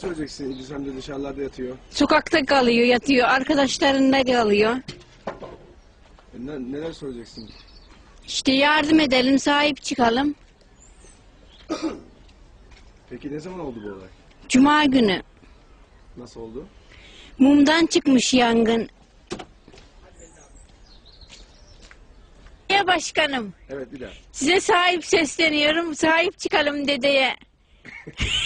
söyleyeceksin? İdris amca dışarılarda yatıyor. Sokakta kalıyor, yatıyor. Arkadaşlarında kalıyor. E, ne- neler söyleyeceksin? İşte yardım edelim, sahip çıkalım. Peki ne zaman oldu bu olay? Cuma günü Nasıl oldu? mumdan çıkmış yangın. Ya başkanım, Evet bir daha. size sahip sesleniyorum. Sahip çıkalım dedeye.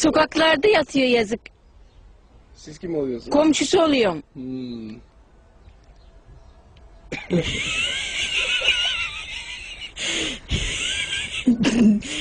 Sokaklarda yatıyor yazık. Siz kim oluyorsunuz? Komşusu oluyorum. Hmm.